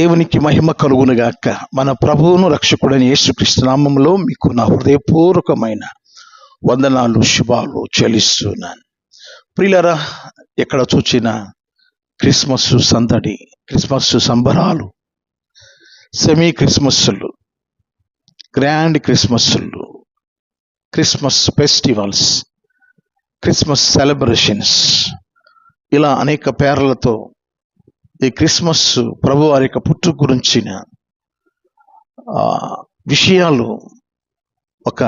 దేవునికి మహిమ కలుగునుగాక. మన ప్రభువును రక్షకుడని యేసుక్రీస్తు నామంలో మీకు నా హృదయపూర్వకమైన వందనాలు శుభాలు చెల్లిస్తున్నాను. ప్రియులరా ఎక్కడ చూచిన క్రిస్మస్ సందడి క్రిస్మస్ సంబరాలు సెమీ క్రిస్మస్లు గ్రాండ్ క్రిస్మస్లు క్రిస్మస్ ఫెస్టివల్స్ క్రిస్మస్ సెలబ్రేషన్స్ ఇలా అనేక పేర్లతో ఈ క్రిస్మస్ ప్రభు వారి యొక్క పుట్టు గురించిన విషయాలు ఒక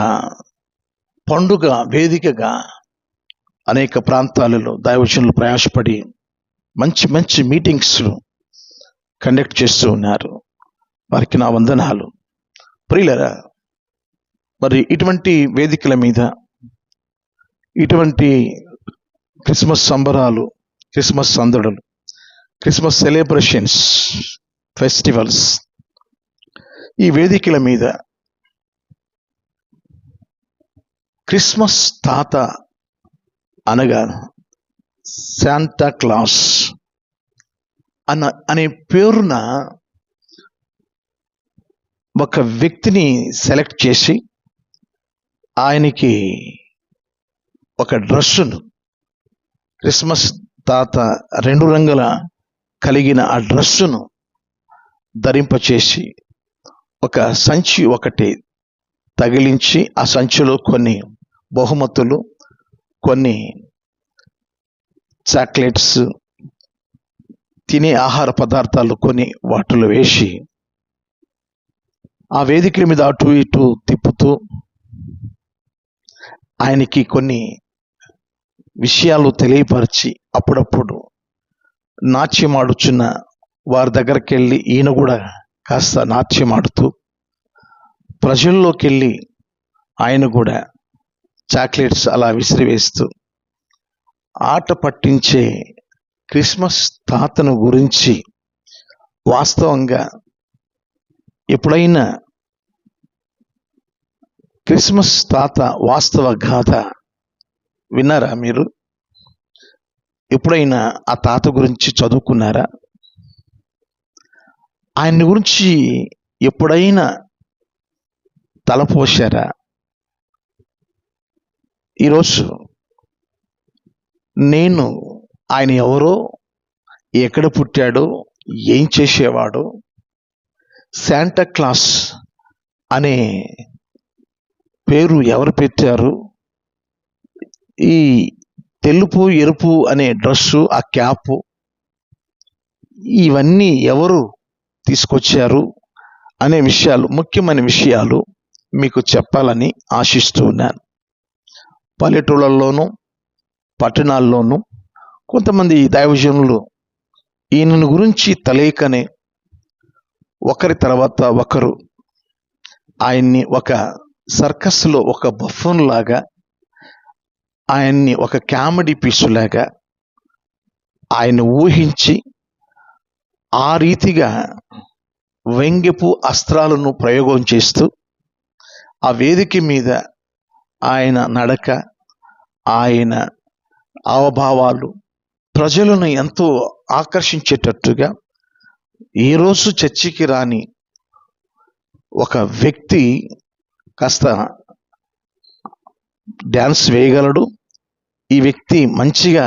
పండుగ వేదికగా అనేక ప్రాంతాలలో దైవచనులు ప్రయాసపడి మంచి మంచి మీటింగ్స్ కండక్ట్ చేస్తూ ఉన్నారు. వారికి నా వందనాలు. ప్రియులరా మరి ఇటువంటి వేదికల మీద ఇటువంటి క్రిస్మస్ సంబరాలు క్రిస్మస్ సందడులు క్రిస్మస్ సెలబ్రేషన్స్ ఫెస్టివల్స్ ఈ వేదికల మీద క్రిస్మస్ తాత అనగా శాంటా క్లాస్ అన్న అనే పేరున ఒక వ్యక్తిని సెలెక్ట్ చేసి ఆయనకి ఒక డ్రెస్సును క్రిస్మస్ తాత రెండు రంగుల కలిగిన ఆ డ్రెస్సును ధరింపచేసి ఒక సంచి ఒకటి తగిలించి ఆ సంచిలో కొన్ని బహుమతులు కొన్ని చాక్లెట్స్ తినే ఆహార పదార్థాలు కొన్ని వాటిలో వేసి ఆ వేదికల మీద అటు ఇటు తిప్పుతూ ఆయనకి కొన్ని విషయాలు తెలియపరిచి అప్పుడప్పుడు నాట్యమాడుచున్న వారి దగ్గరికి వెళ్ళి ఈయన కూడా కాస్త నాట్యమాడుతూ ప్రజల్లోకి వెళ్ళి ఆయన కూడా చాక్లెట్స్ అలా విసిరివేస్తూ ఆట పట్టించే క్రిస్మస్ తాతను గురించి వాస్తవంగా ఎప్పుడైనా క్రిస్మస్ తాత వాస్తవ గాథ విన్నారా మీరు? ఎప్పుడైనా ఆ తాత గురించి చదువుకున్నారా? ఆయన గురించి ఎప్పుడైనా తలపోశారా ఈరోజు నేను ఆయన ఎవరో ఎక్కడ పుట్టాడో ఏం చేసేవాడో శాంటా క్లాస్ అనే పేరు ఎవరు పెట్టారు? ఈ తెలుపు ఎరుపు అనే డ్రెస్సు ఆ క్యాప్. ఇవన్నీ ఎవరు తీసుకొచ్చారు అనే విషయాలు ముఖ్యమైన విషయాలు మీకు చెప్పాలని ఆశిస్తూ ఉన్నాను. పల్లెటూళ్ళల్లోనూ పట్టణాల్లోనూ కొంతమంది దైవజనులు ఈయనను గురించి తలేకనే ఒకరి తర్వాత ఒకరు ఆయన్ని ఒక సర్కస్లో ఒక బఫూన్ లాగా ఆయన్ని ఒక కామెడీ పీసులాగా ఆయన ఊహించి ఆ రీతిగా వ్యంగ్యపు అస్త్రాలను ప్రయోగం చేస్తూ ఆ వేదిక మీద ఆయన నడక ఆయన అవభావాలు ప్రజలను ఎంతో ఆకర్షించేటట్టుగా ఏ రోజు చర్చికి రాని ఒక వ్యక్తి కాస్త డ్యాన్స్ వేయగలడు. ఈ వ్యక్తి మంచిగా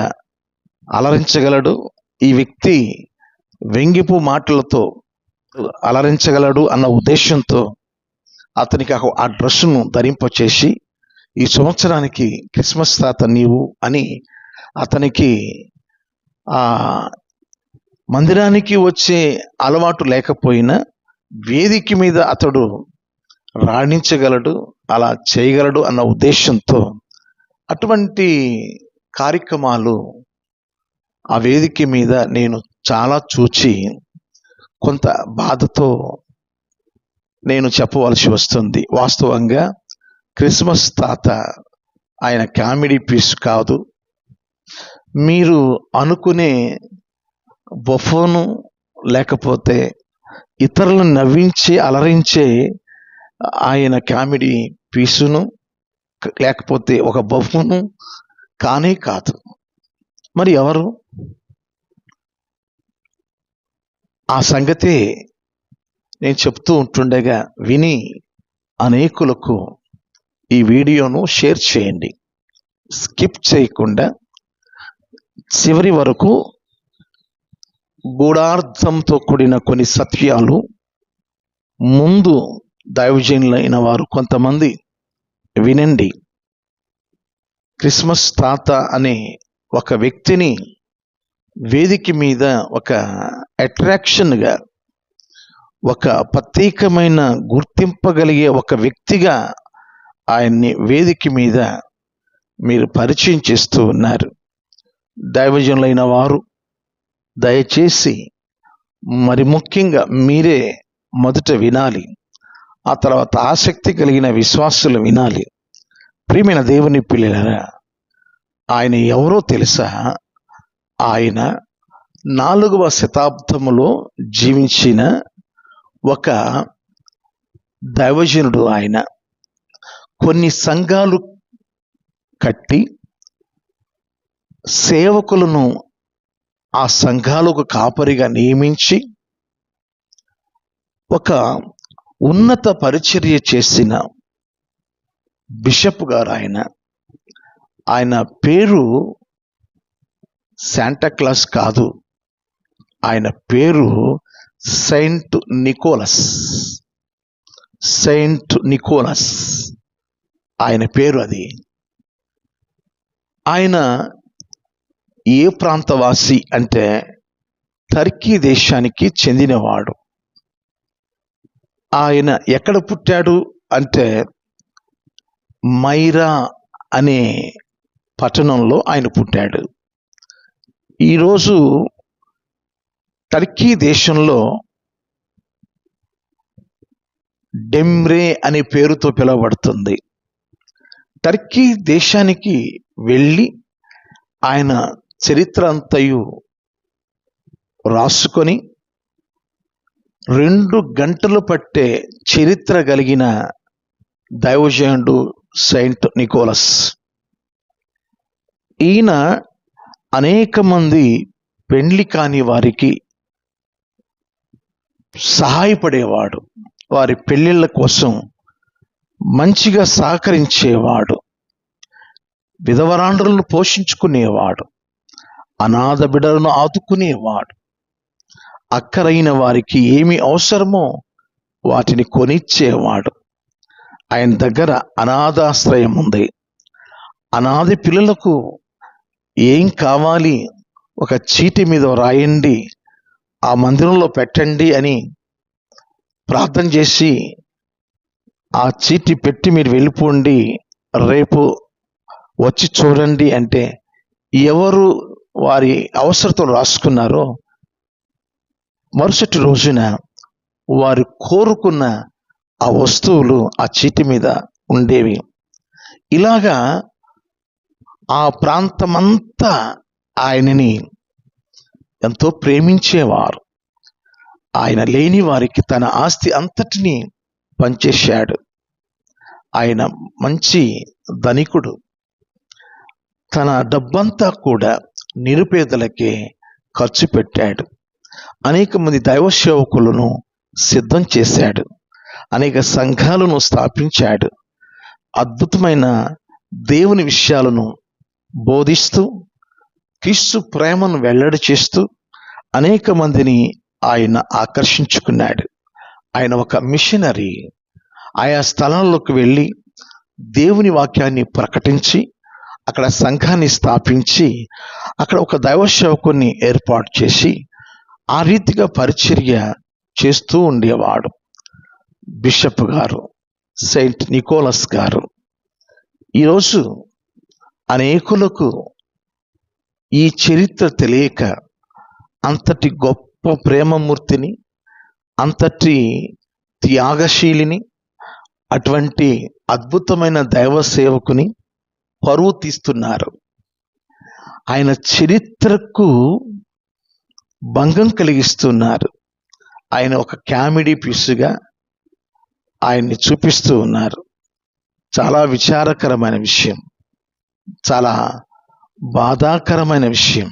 అలరించగలడు. ఈ వ్యక్తి వెంగిపు మాటలతో అలరించగలడు అన్న ఉద్దేశంతో అతనికి ఆ డ్రెస్సును ధరింపచేసి ఈ సంవత్సరానికి క్రిస్మస్ తాత నీవు అని అతనికి ఆ మందిరానికి వచ్చే అలవాటు లేకపోయినా వేదిక మీద అతడు రాణించగలడు అలా చేయగలడు అన్న ఉద్దేశంతో అటువంటి కార్యక్రమాలు ఆ వేదిక మీద నేను చాలా చూచి కొంత బాధతో నేను చెప్పవలసి వస్తుంది. వాస్తవంగా క్రిస్మస్ తాత ఆయన కామెడీ పీస్ కాదు. మీరు అనుకునే బొఫోను లేకపోతే ఇతరులను నవ్వించి అలరించే ఆయన కామెడీ పీసును లేకపోతే ఒక బొఫను కానే కాదు. మరి ఎవరు? ఆ సంగతే నేను చెప్తూ ఉంటుండగా విని అనేకులకు ఈ వీడియోను షేర్ చేయండి. స్కిప్ చేయకుండా చివరి వరకు గూఢార్థంతో కూడిన కొన్ని సత్యాలు ముందు దైవజనులైన వారు కొంతమంది వినండి. క్రిస్మస్ తాత అనే ఒక వ్యక్తిని వేదిక మీద ఒక అట్రాక్షన్గా ఒక ప్రత్యేకమైన గుర్తింపగలిగే ఒక వ్యక్తిగా ఆయన్ని వేదిక మీద మీరు పరిచయం చేస్తూ ఉన్నారు. దైవజనులైన వారు దయచేసి మరి ముఖ్యంగా మీరే మొదట వినాలి. ఆ తర్వాత ఆసక్తి కలిగిన విశ్వాసులు వినాలి. ప్రియమైన దేవుని పిల్లలరా ఆయన ఎవరో తెలుసా? ఆయన నాలుగవ శతాబ్దములో జీవించిన ఒక దైవజనుడు ఆయన. కొన్ని సంఘాలు కట్టి సేవకులను ఆ సంఘాలకు కాపరిగా నియమించి ఒక ఉన్నత పరిచర్య చేసిన బిషప్ గారు ఆయన. ఆయన పేరు శాంటాక్లాస్ కాదు. ఆయన పేరు సెయింట్ నికోలస్. Saint Nicholas. ఆయన పేరు అది. ఆయన ఏ ప్రాంతవాసి అంటే టర్కీ దేశానికి చెందినవాడు. ఆయన ఎక్కడ పుట్టాడు అంటే మైరా అనే పట్టణంలో ఆయన పుట్టాడు. ఈరోజు టర్కీ దేశంలో డెమ్రే అనే పేరుతో పిలువబడుతుంది. టర్కీ దేశానికి వెళ్ళి ఆయన చరిత్ర అంతయు రాసుకొని రెండు గంటలు పట్టే చరిత్ర కలిగిన దైవజనుడు సెయింట్ నికోలస్. ఈయన అనేక మంది పెండ్లి కాని వారికి సహాయపడేవాడు. వారి పెళ్ళిళ్ళ కోసం మంచిగా సహకరించేవాడు. విధవరాండ్రులను పోషించుకునేవాడు. అనాథ బిడలను ఆదుకునేవాడు. అక్కరైన వారికి ఏమి అవసరమో వాటిని కొనిచ్చేవాడు. ఆయన దగ్గర అనాథాశ్రయం ఉంది. అనాథ పిల్లలకు ఏం కావాలి? ఒక చీటి మీద రాయండి ఆ మందిరంలో పెట్టండి అని ప్రార్థన చేసి ఆ చీటి పెట్టి మీరు వెళ్ళిపోండి రేపు వచ్చి చూడండి అంటే ఎవరు వారి అవసరతలు రాసుకున్నారో మరుసటి రోజున వారు కోరుకున్న ఆ వస్తువులు ఆ చీటి మీద ఉండేవి. ఇలాగా ఆ ప్రాంతమంతా ఆయనని ఎంతో ప్రేమించేవారు. ఆయన లేని వారికి తన ఆస్తి అంతటినీ పనిచేశాడు ఆయన మంచి ధనికుడు. తన డబ్బంతా కూడా నిరుపేదలకే ఖర్చు పెట్టాడు. అనేక మంది దైవ సేవకులను సిద్ధం చేశాడు. అనేక సంఘాలను స్థాపించాడు. అద్భుతమైన దేవుని విషయాలను బోధిస్తూ క్రీస్తు ప్రేమను వెల్లడి చేస్తూ అనేక మందిని ఆయన ఆకర్షించుకున్నాడు. ఆయన ఒక మిషనరీ. ఆయా స్థలంలోకి వెళ్ళి దేవుని వాక్యాన్ని ప్రకటించి అక్కడ సంఘాన్ని స్థాపించి అక్కడ ఒక దైవ సేవకుని ఏర్పాటు చేసి ఆ రీతిగా పరిచర్య చేస్తూ ఉండేవాడు. బిషప్ గారు సెయింట్ నికోలస్ గారు. ఈరోజు అనేకులకు ఈ చరిత్ర తెలియక అంతటి గొప్ప ప్రేమమూర్తిని అంతటి త్యాగశీలిని అటువంటి అద్భుతమైన దైవ సేవకుని పరువు తీస్తున్నారు. ఆయన చరిత్రకు భంగం కలిగిస్తున్నారు. ఆయన ఒక కామెడీ పీసుగా ఆయన్ని చూపిస్తూ ఉన్నారు. చాలా విచారకరమైన విషయం. చాలా బాధాకరమైన విషయం.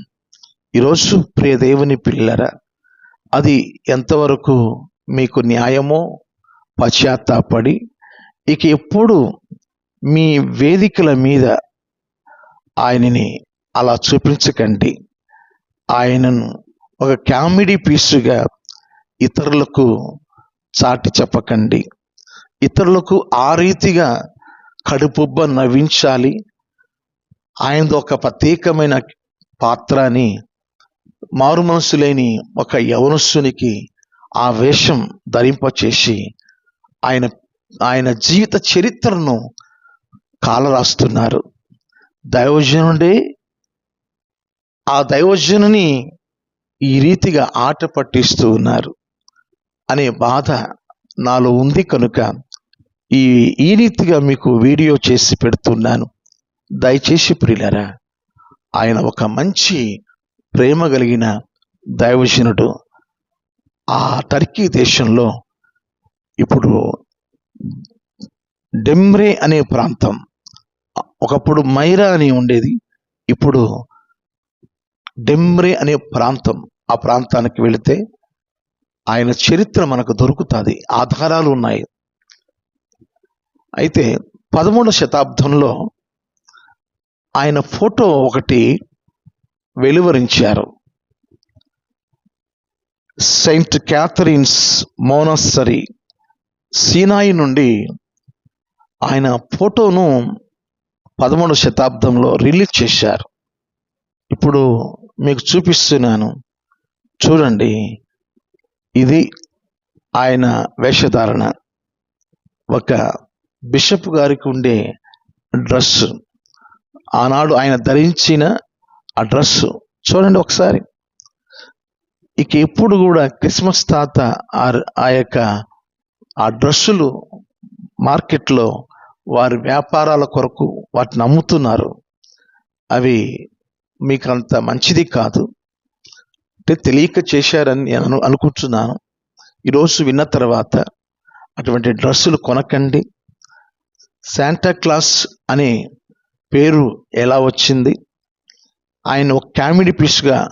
ఈరోజు ప్రియ దేవుని పిల్లర అది ఎంతవరకు మీకు న్యాయమో పశ్చాత్తాపడి ఇక ఎప్పుడు మీ వేదికల మీద ఆయనని అలా చూపించకండి. ఆయనను ఒక కామెడీ పీసుగా ఇతరులకు చాటి చెప్పకండి. ఇతరులకు ఆ రీతిగా కడుపుబ్బ నవ్వించాలి. ఆయనది ఒక ప్రత్యేకమైన పాత్ర అని మారు మనసు లేని ఒక యవనస్సునికి ఆ వేషం ధరింపచేసి ఆయన ఆయన జీవిత చరిత్రను కాలరాస్తున్నారు. దైవజనుడే ఆ దైవజనుని ఈ రీతిగా ఆట పట్టిస్తూ ఉన్నారు అనే బాధ నాలో ఉంది కనుక ఈ ఈ రీతిగా మీకు వీడియో చేసి పెడుతున్నాను. దయచేసి ప్రియులరా ఆయన ఒక మంచి ప్రేమ కలిగిన దైవజనుడు. ఆ టర్కీ దేశంలో ఇప్పుడు డెమ్రే అనే ప్రాంతం ఒకప్పుడు మైరా అని ఉండేది. ఇప్పుడు డెమ్రి అనే ప్రాంతం ఆ ప్రాంతానికి వెళితే ఆయన చరిత్ర మనకు దొరుకుతుంది ఆధారాలు ఉన్నాయి. అయితే పదమూడవ శతాబ్దంలో ఆయన ఫోటో ఒకటి వెలువరించారు. సెయింట్ క్యాథరిన్స్ మోనస్సరీ సీనాయి నుండి ఆయన ఫోటోను పదమూడవ శతాబ్దంలో రిలీజ్ చేశారు. ఇప్పుడు మీకు చూపిస్తున్నాను. చూడండి. ఇది ఆయన వేషధారణ. ఒక బిషప్ గారికి ఉండే డ్రెస్ ఆనాడు ఆయన ధరించిన ఆ డ్రెస్ చూడండి ఒకసారి. ఇక ఎప్పుడు కూడా క్రిస్మస్ తాత ఆ- ఆ యొక్క ఆ డ్రెస్సులు మార్కెట్లో వారి వ్యాపారాల కొరకు వాటిని అమ్ముతున్నారు. అవి మీకు అంత మంచిది కాదు. అంటే తెలియక చేశారని నేను అనుకుంటున్నాను. ఈరోజు విన్న తర్వాత అటువంటి డ్రెస్సులు కొనకండి. శాంటా క్లాస్ అనే పేరు ఎలా వచ్చింది? ఆయన ఒక కామెడీ పీస్గా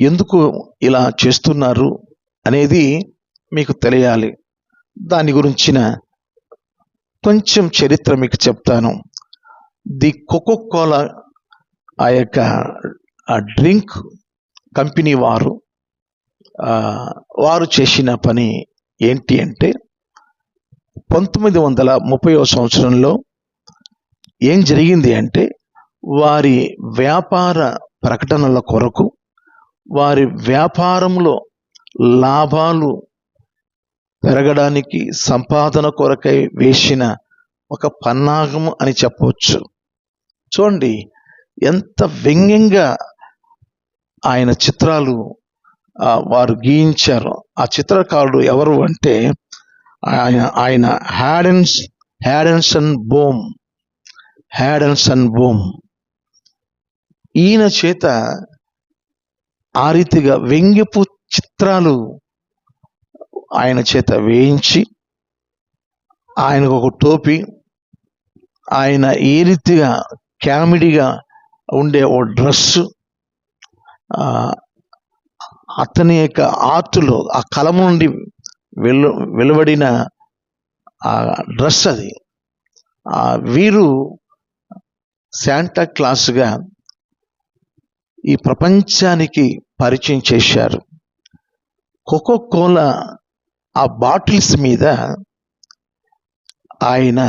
ఎందుకు ఇలా చేస్తున్నారు అనేది మీకు తెలియాలి. దాని గురించిన కొంచెం చరిత్ర మీకు చెప్తాను. ది కోకో కోలా ఆ యొక్క ఆ డ్రింక్ కంపెనీ వారు వారు చేసిన పని ఏంటి అంటే పంతొమ్మిది వందల ముప్పై సంవత్సరంలో ఏం జరిగింది అంటే వారి వ్యాపార ప్రకటనల కొరకు వారి వ్యాపారంలో లాభాలు పెరగడానికి సంపాదన కొరకై వేసిన ఒక పన్నాగము అని చెప్పవచ్చు. చూడండి ఎంత వ్యంగ్యంగా ఆయన చిత్రాలు వారు గీయించారు ఆ చిత్రకారుడు ఎవరు అంటే ఆయన ఆయన హ్యాడెన్స్ హ్యాడెన్సన్ బోమ్ హ్యాడెన్సన్ బోమ్. ఈయన చేత ఆ రీతిగా వ్యంగ్యపు చిత్రాలు ఆయన చేత వేయించి ఆయనకు ఒక టోపీ ఆయన ఏ రీతిగా కామెడీగా ఉండే ఓ డ్రెస్సు అతని యొక్క ఆర్టులో ఆ కలం నుండి వెలు వెలువడిన ఆ డ్రెస్ అది. ఆ వీరు శాంటా క్లాస్గా ఈ ప్రపంచానికి పరిచయం చేశారు. కోకో కోలా ఆ బాటిల్స్ మీద ఆయన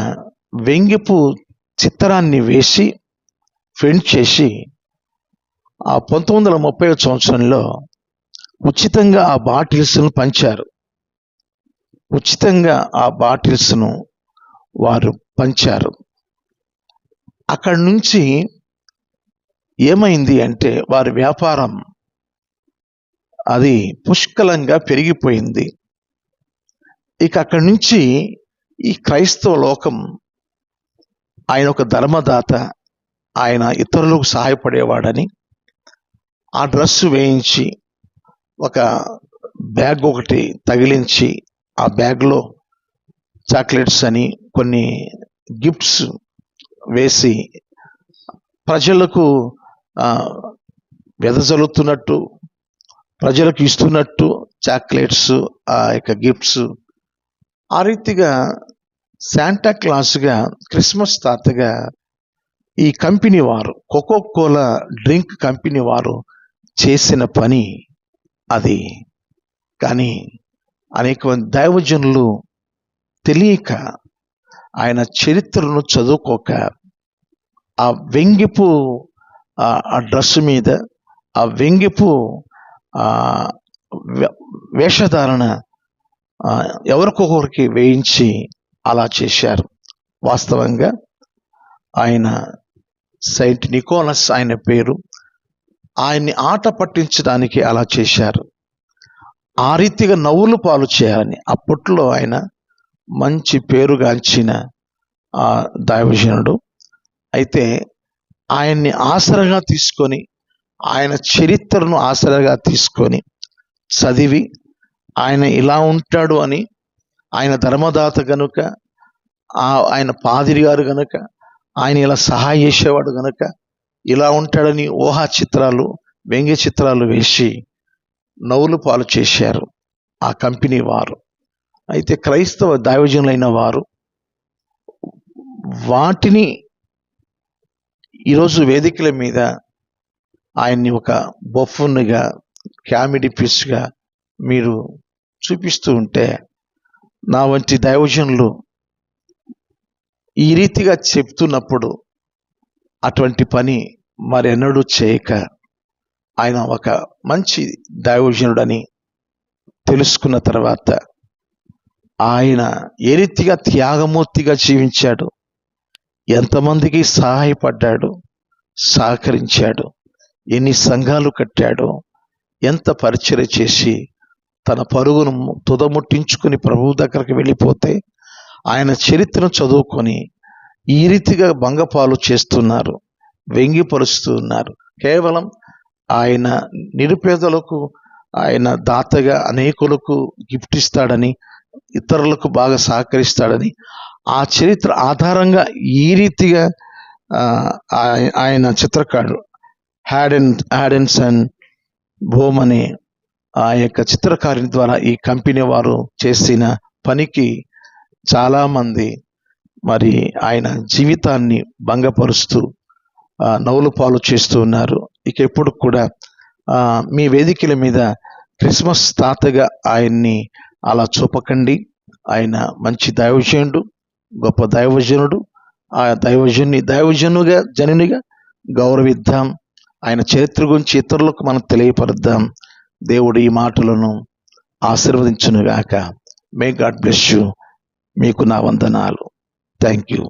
వెంగిపు చిత్రాన్ని వేసి ప్రింట్ చేసి ఆ పంతొమ్మిది వందల ముప్పై సంవత్సరంలో ఉచితంగా ఆ బాటిల్స్ను పంచారు. ఉచితంగా ఆ బాటిల్స్ను వారు పంచారు. అక్కడి నుంచి ఏమైంది అంటే వారి వ్యాపారం అది పుష్కలంగా పెరిగిపోయింది. ఇక అక్కడి నుంచి ఈ క్రైస్తవ లోకం ఆయన ఒక ధర్మదాత ఆయన ఇతరులకు సహాయపడేవాడని ఆ డ్రెస్ వేయించి ఒక బ్యాగ్ ఒకటి తగిలించి ఆ బ్యాగ్లో చాక్లెట్స్ అని కొన్ని గిఫ్ట్స్ వేసి ప్రజలకు వెదజల్లుతున్నట్టు ప్రజలకు ఇస్తున్నట్టు చాక్లెట్స్ ఆ యొక్క గిఫ్ట్స్. ఆ రీతిగా శాంటా క్లాస్గా క్రిస్మస్ తాతగా ఈ కంపెనీ వారు కోకో కోలా డ్రింక్ కంపెనీ వారు చేసిన పని అది. కానీ అనేక మంది దైవజనులు తెలియక ఆయన చరిత్రను చదువుకోక ఆ వెంగిపు ఆ డ్రెస్ మీద ఆ వెంగిపు వే- వేషధారణ ఎవరికొకరికి వేయించి అలా చేశారు. వాస్తవంగా ఆయన సెయింట్ నికోలస్ ఆయన పేరు. ఆయన్ని ఆట పట్టించడానికి అలా చేశారు. ఆ రీతిగా నవ్వులు పాలు చేయాలని అప్పట్లో ఆయన మంచి పేరుగాంచిన దైవజనుడు. అయితే ఆయన్ని ఆసరగా తీసుకొని ఆయన చరిత్రను ఆసరగా తీసుకొని చదివి ఆయన ఇలా ఉంటాడు అని ఆయన ధర్మదాత గనుక ఆయన పాదిరి గారు గనుక ఆయన ఇలా సహాయం చేసేవాడు కనుక ఇలా ఉంటాడని ఊహా చిత్రాలు వ్యంగ్య చిత్రాలు వేసి నవ్వులు పాలు చేశారు ఆ కంపెనీ వారు. అయితే క్రైస్తవ దైవజనులైన వారు వాటిని ఈరోజు వేదికల మీద ఆయన్ని ఒక బొఫున్గా కామెడీ పీస్గా మీరు చూపిస్తూ ఉంటే నా వంటి దైవజనులు ఈ రీతిగా చెప్తున్నప్పుడు అటువంటి పని మరెన్నడూ చేయక ఆయన ఒక మంచి దైవజనుడని తెలుసుకున్న తర్వాత ఆయన ఏ రీతిగా త్యాగమూర్తిగా జీవించాడు ఎంతమందికి సహాయపడ్డాడు సహకరించాడు ఎన్ని సంఘాలు కట్టాడో ఎంత పరిచయం చేసి తన పరుగును తుదముట్టించుకుని ప్రభువు దగ్గరికి వెళ్ళిపోతే ఆయన చరిత్రను చదువుకొని ఈ రీతిగా భంగపాలు చేస్తున్నారు వ్యంగిపరుస్తున్నారు కేవలం ఆయన నిరుపేదలకు ఆయన దాతగా అనేకులకు గిఫ్ట్ ఇస్తాడని ఇతరులకు బాగా సహకరిస్తాడని ఆ చరిత్ర ఆధారంగా ఈ రీతిగా ఆయ- ఆయన చిత్రకారుడు హ్యాడెన్ హ్యాడెన్సన్ అండ్ భోమ్ అనే ఆ యొక్క చిత్రకారుని ద్వారా ఈ కంపెనీ వారు చేసిన పనికి చాలామంది మరి ఆయన జీవితాన్ని భంగపరుస్తూ ఆ, నవ్వులు పాలు చేస్తూ ఉన్నారు. ఇక ఎప్పుడు కూడా మీ వేదికల మీద క్రిస్మస్ తాతగా ఆయన్ని అలా చూపకండి. ఆయన మంచి దైవజనుడు గొప్ప దైవజనుడు. ఆ దైవజనుని దైవజనుగా జనునిగా గౌరవిద్దాం. ఆయన చరిత్ర గురించి ఇతరులకు మనం తెలియపరుద్దాం. దేవుడు ఈ మాటలను ఆశీర్వదించునుగాక. మే గాడ్ బ్లెస్ యూ మీకు నా వందనాలు. Thank you